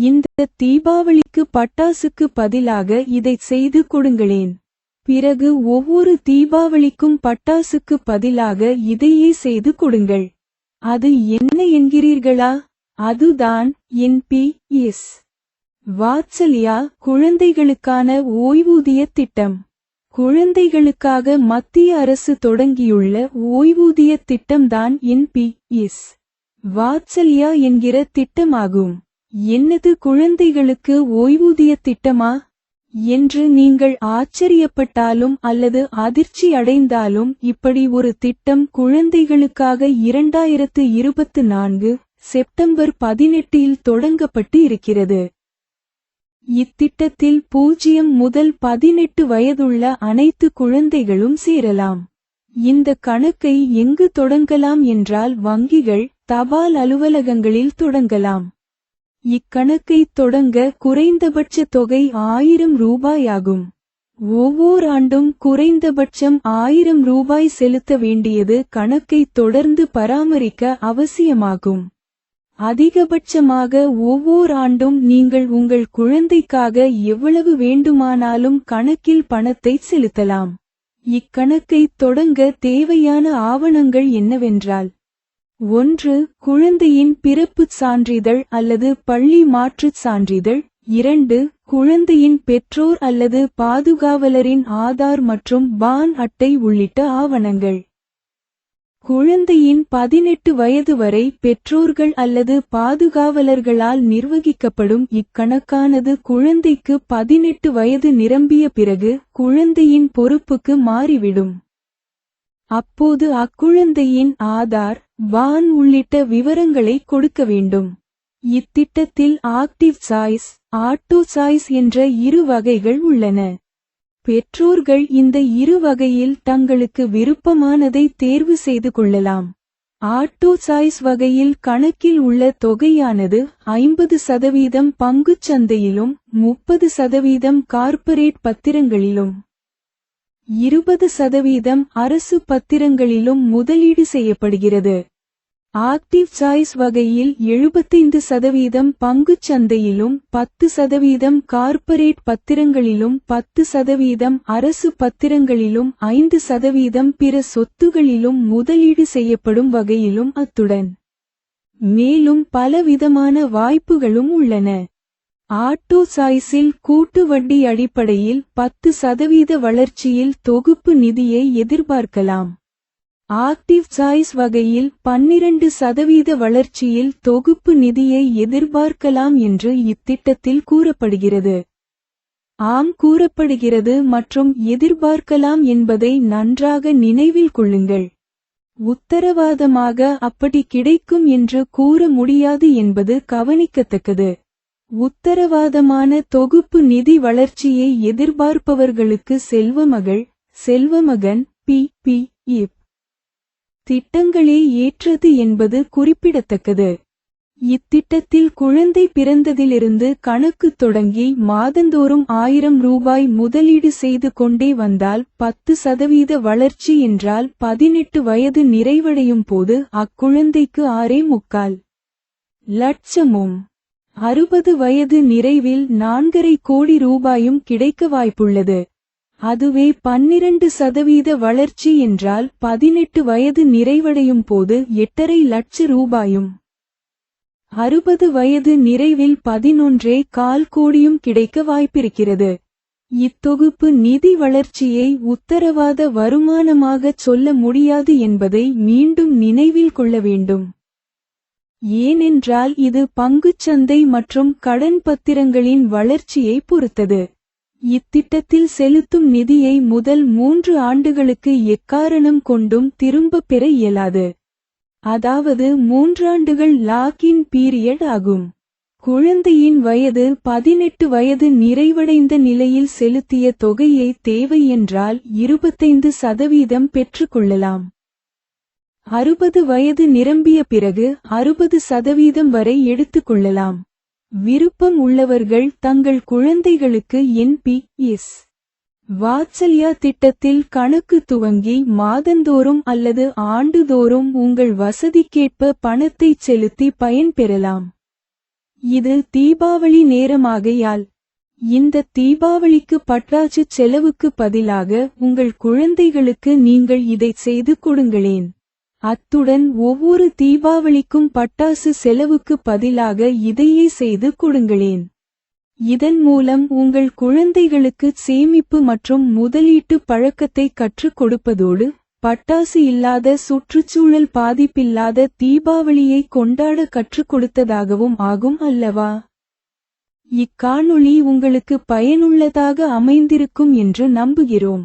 இந்த தீபாவளிக்கு பட்டாசுக்கு பதிலாக இதைச் செய்து கொடுங்களேன். பிறகு ஒவ்வொரு தீபாவளிக்கும் பட்டாசுக்கு பதிலாக இதையே செய்து கொடுங்கள். அது என்ன என்கிறீர்களா? அதுதான் என் பி எஸ். வாத்சல்யா குழந்தைகளுக்கான ஓய்வூதிய திட்டம். குழந்தைகளுக்காக மத்திய அரசு தொடங்கியுள்ள ஓய்வூதிய திட்டம்தான் என் பி எஸ். வாத்சல்யா என்கிற திட்டமாகும். என்னது குழந்தைகளுக்கு ஓய்வூதிய திட்டமா? என்று நீங்கள் ஆச்சரியப்பட்டாலும் அல்லது அதிர்ச்சி அடைந்தாலும் இப்படி ஒரு திட்டம் குழந்தைகளுக்காக இரண்டாயிரத்து இருபத்து நான்கு செப்டம்பர் பதினெட்டில் தொடங்கப்பட்டு இருக்கிறது. இத்திட்டத்தில் பூஜ்ஜியம் முதல் பதினெட்டு வயதுள்ள அனைத்து குழந்தைகளும் சேரலாம். இந்த கணக்கை எங்கு தொடங்கலாம் என்றால் வங்கிகள் தபால் அலுவலகங்களில் தொடங்கலாம். இக்கணக்கை தொடங்க குறைந்தபட்ச தொகை ஆயிரம் ரூபாயாகும். ஒவ்வொரு ஆண்டும் குறைந்தபட்சம் ஆயிரம் ரூபாய் செலுத்த வேண்டியது கணக்கை தொடர்ந்து பராமரிக்க அவசியமாகும். அதிகபட்சமாக ஒவ்வொரு ஆண்டும் நீங்கள் உங்கள் குழந்தைக்காக எவ்வளவு வேண்டுமானாலும் கணக்கில் பணத்தை செலுத்தலாம். இக்கணக்கை தொடங்க தேவையான ஆவணங்கள் என்னவென்றால் ஒன்று குழந்தையின் பிறப்புச் சான்றிதழ் அல்லது பள்ளி மாற்றுச் சான்றிதழ். இரண்டு குழந்தையின் பெற்றோர் அல்லது பாதுகாவலரின் ஆதார் மற்றும் பான் அட்டை உள்ளிட்ட ஆவணங்கள். குழந்தையின் பதினெட்டு வயது வரை பெற்றோர்கள் அல்லது பாதுகாவலர்களால் நிர்வகிக்கப்படும் இக்கணக்கானது குழந்தைக்கு பதினெட்டு வயது நிரம்பிய பிறகு குழந்தையின் பொறுப்புக்கு மாறிவிடும். அப்போது அக்குழந்தையின் ஆதார் வான் உள்ளிட்ட விவரங்களை கொடுக்க வேண்டும். இத்திட்டத்தில் ஆக்டிவ் சாய்ஸ் ஆட்டோ சாய்ஸ் என்ற இரு வகைகள் உள்ளன. பெற்றோர்கள் இந்த இரு வகையில் தங்களுக்கு விருப்பமானதை தேர்வு செய்து கொள்ளலாம். ஆட்டோ சாய்ஸ் வகையில் கணக்கில் உள்ள தொகையானது ஐம்பது சதவீதம் பங்குச் சந்தையிலும் முப்பது சதவீதம் கார்ப்பரேட் பத்திரங்களிலும். இருபது சதவீதம் அரசு பத்திரங்களிலும் முதலீடு செய்யப்படுகிறது. ஆக்டிவ் சாய்ஸ் வகையில் எழுபத்தைந்து சதவீதம் பங்குச் சந்தையிலும் பத்து சதவீதம் கார்ப்பரேட் பத்திரங்களிலும் பத்து சதவீதம் அரசு பத்திரங்களிலும் ஐந்து சதவீதம் பிற சொத்துகளிலும் முதலீடு செய்யப்படும் வகையிலும் அத்துடன். மேலும் பலவிதமான வாய்ப்புகளும் உள்ளன. ஆட்டோ சாய்ஸில் கூட்டு வட்டி அடிப்படையில் பத்து சதவீத வளர்ச்சியில் தொகுப்பு நிதியை எதிர்பார்க்கலாம். ஆக்டிவ் சாய்ஸ் வகையில் பன்னிரண்டு சதவீத வளர்ச்சியில் தொகுப்பு நிதியை எதிர்பார்க்கலாம் என்று இத்திட்டத்தில் கூறப்படுகிறது. ஆம் கூறப்படுகிறது மற்றும் எதிர்பார்க்கலாம் என்பதை நன்றாக நினைவில் கொள்ளுங்கள். உத்தரவாதமாக அப்படி கிடைக்கும் என்று கூற முடியாது என்பது கவனிக்கத்தக்கது. உத்தரவாதமான தொகுப்பு நிதி வளர்ச்சியை எதிர்பார்ப்பவர்களுக்கு செல்வமகள் செல்வமகன் பி பி இப் திட்டங்களே ஏற்றது என்பது குறிப்பிடத்தக்கது. இத்திட்டத்தில் குழந்தை பிறந்ததிலிருந்து கணக்கு தொடங்கி மாதந்தோறும் ஆயிரம் ரூபாய் முதலீடு செய்து கொண்டே வந்தால் பத்து சதவீத வளர்ச்சி என்றால் பதினெட்டு வயது நிறைவடையும் போது அக்குழந்தைக்கு ஆறே முக்கால். லட்சமும். அறுபது வயது நிறைவில் நான்கரை கோடி ரூபாயும் கிடைக்க வாய்ப்புள்ளது. அதுவே பன்னிரண்டு சதவீத வளர்ச்சி என்றால் பதினெட்டு வயது நிறைவடையும் போது எட்டரை லட்ச ரூபாயும். அறுபது வயது நிறைவில் பதினொன்றே கால் கோடியும் கிடைக்க வாய்ப்பிருக்கிறது. இத்தொகுப்பு நிதி வளர்ச்சியை உத்தரவாத வருமானமாகச் சொல்ல முடியாது என்பதை மீண்டும் நினைவில் கொள்ள வேண்டும். ஏனென்றால் இது பங்குச்சந்தை மற்றும் கடன் பத்திரங்களின் வளர்ச்சியை பொறுத்தது. இத்திட்டத்தில் செலுத்தும் நிதியை முதல் மூன்று ஆண்டுகளுக்கு எக்காரணம் கொண்டும் திரும்பப் பெற இயலாது. அதாவது மூன்றாண்டுகள் லாக்-இன் பீரியட் ஆகும். குழந்தையின் வயது பதினெட்டு வயது நிறைவடைந்த நிலையில் செலுத்திய தொகையை தேவை என்றால் இருபத்தைந்து சதவீதம் பெற்றுக்கொள்ளலாம் அறுபது வயது நிரம்பிய பிறகு அறுபது சதவீதம் வரை எடுத்துக்கொள்ளலாம் விருப்பம் உள்ளவர்கள் தங்கள் குழந்தைகளுக்கு என்பி எஸ் வாத்சல்யா திட்டத்தில் கணக்கு துவங்கி மாதந்தோறும் அல்லது ஆண்டுதோறும் உங்கள் வசதிக்கேற்ப பணத்தைச் செலுத்தி பயன்பெறலாம் இது தீபாவளி நேரமாகையால் இந்த தீபாவளிக்கு பட்டாசு செலவுக்கு பதிலாக உங்கள் குழந்தைகளுக்கு நீங்கள் இதை செய்து கொடுங்களேன். அத்துடன் ஒவ்வொரு தீபாவளிக்கும் பட்டாசு செலவுக்கு பதிலாக இதையே செய்து கொடுங்களேன். இதன் மூலம் உங்கள் குழந்தைகளுக்கு சேமிப்பு மற்றும் முதலீட்டு பழக்கத்தை கற்றுக் கொடுப்பதோடு பட்டாசு இல்லாத சுற்றுச்சூழல் பாதிப்பில்லாத தீபாவளியை கொண்டாட கற்றுக் கொடுத்ததாகவும் ஆகும் அல்லவா? இக்காணொளி உங்களுக்கு பயனுள்ளதாக அமைந்திருக்கும் என்று நம்புகிறோம்.